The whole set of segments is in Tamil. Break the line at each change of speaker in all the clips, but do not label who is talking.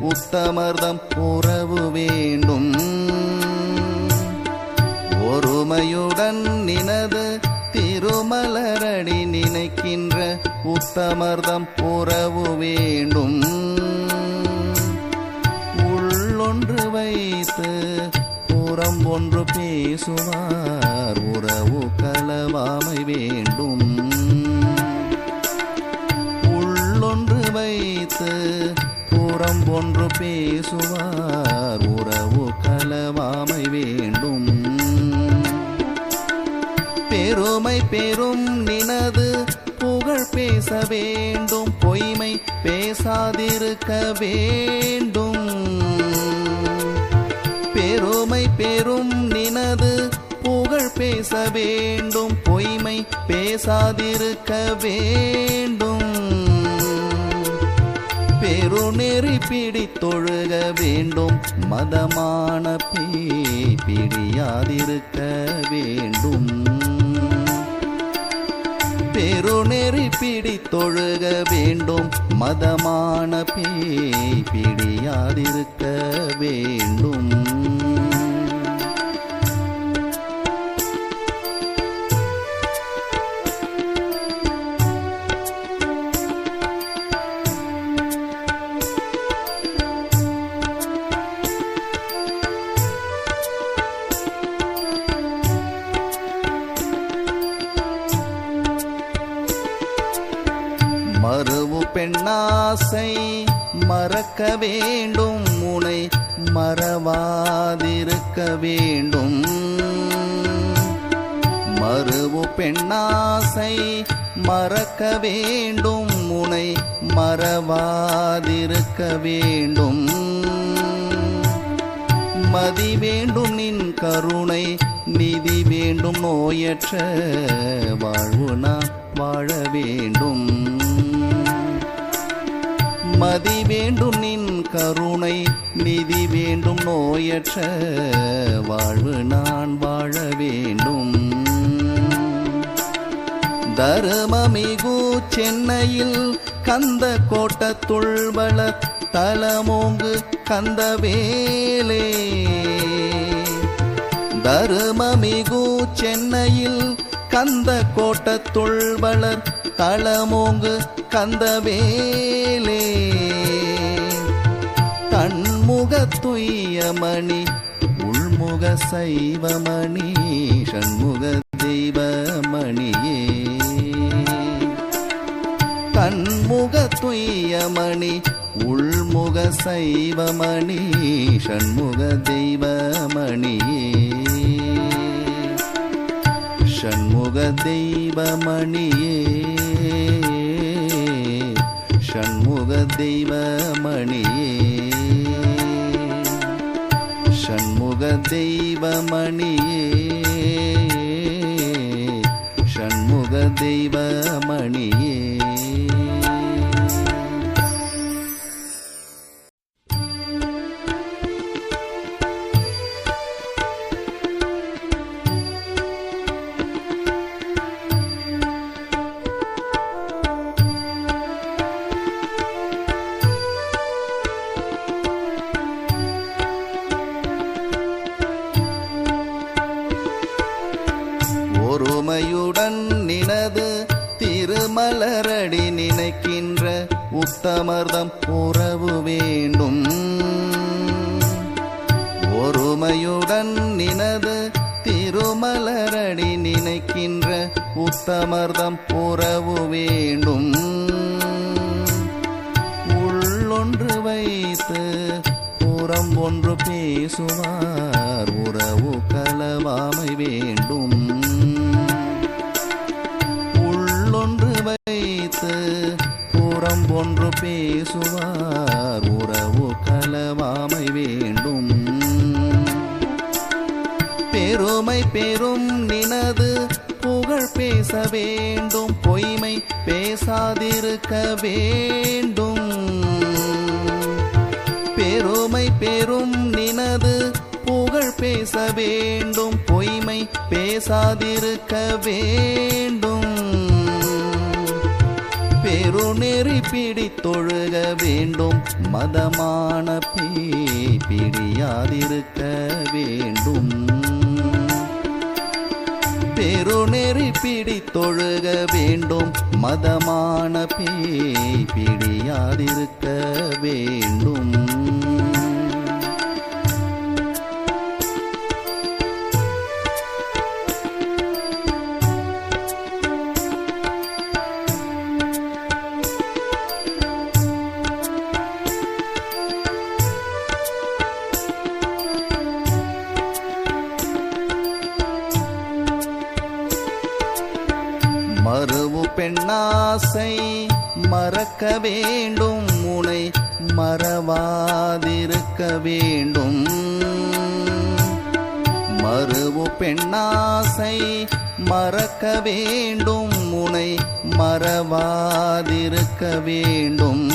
உத்தமர்தம் உறவு வேண்டும். ஒருமையுடன் நினது திருமலரடி நினைக்கின்ற உத்தமர்தம் உறவு வேண்டும். உள்ளொன்று வைத்து புறம் ஒன்று பேசுவார். உறவு கலவாமை வேண்டும். பேசுவார். உறவு கலவாமை வேண்டும். பெருமை பெரும் நினது புகழ் பேச வேண்டும். பொய்மை பேசாதிருக்க வேண்டும். பெருமை பெரும் நினது புகழ் பேச வேண்டும். பொய்மை பேசாதிருக்க வேண்டும். பெருநெறி பிடித்தொழுக வேண்டும். மதமான பேய் பிடியாதிருக்க வேண்டும். பெருநெறி பிடித்தொழுக வேண்டும். மதமான பேய் பிடியாதிருக்க வேண்டும். ஆசை மறக்க வேண்டும் முனை மறவாதிருக்க வேண்டும். மறுவு பெண்ணாசை மறக்க வேண்டும் முனை மறவாதிருக்க வேண்டும். மதி வேண்டும் நின் கருணை நிதி வேண்டும் நோயற்ற வாழ்வு நான் வாழ வேண்டும். மதி வேண்டும் நின் கருணை நிதி வேண்டும் நோயற்ற வாழ்வு நான் வாழ வேண்டும். தருமமிகு சென்னையில் கந்த கோட்டத்துள் வள தலமோங்கு கந்த வேலே. தருமமிகு சென்னையில் கந்த கோட்டத்துள் வளர் தளமோங்கு கந்தவேலே. தன்முக துய்யமணி உள்முக சைவமணி ஷண்முக தெய்வமணியே. தன்முக துய்யமணி உள்முக சைவமணி ஷண்முக தெய்வமணியே. ஷண்முக தெய்வமணியே. ஷண்முக தெய்வமணியே ஷண்முக தெய்வமணியே ஷண்முக தெய்வ நினைக்கின்ற உத்தமர்தம் உறவு வேண்டும். ஒருமையுடன் நினது திருமலரடி நினைக்கின்ற உத்தமர்தம் உறவு வேண்டும். உள்ளொன்று வைத்து புறம் ஒன்று பேசுவார். உறவு கலவாமை வேண்டும். பெரும் நினது புகழ் பேச வேண்டும் பொய்மை பேசாதிருக்க வேண்டும். பெருமை பெரும் நினது புகழ் பேச வேண்டும் பொய்மை பேசாதிருக்க வேண்டும். பெருநெறி பிடித்தொழுக வேண்டும் மதமான பே பிடியாதிருக்க வேண்டும். பெருநெறி பிடித்தொழுக வேண்டும். மதமான பேய் பிடியாதிருக்க வேண்டும். ஆசை மறக்க வேண்டும் முனை மறவாதிருக்க வேண்டும். மறுவு பெண்ணாசை மறக்க வேண்டும் முனை மறவாதிருக்க வேண்டும்.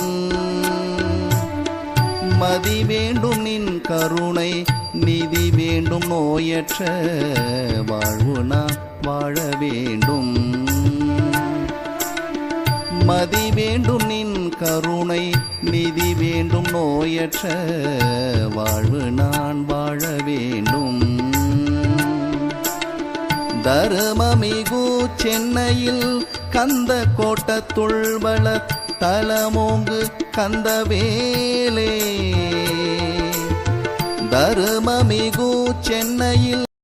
மதி வேண்டும் நின் கருணை நிதி வேண்டும் நோயற்ற வாழ்வு நான் வாழ வேண்டும். மதி வேண்டும் நின் கருணை நிதி வேண்டும் நோயற்ற வாழ்வு நான் வாழ வேண்டும். தருமமிகு சென்னையில் கந்த கோட்டத்துள் வள தலமோங்கு கந்தவேலே தருமமிகு சென்னையில்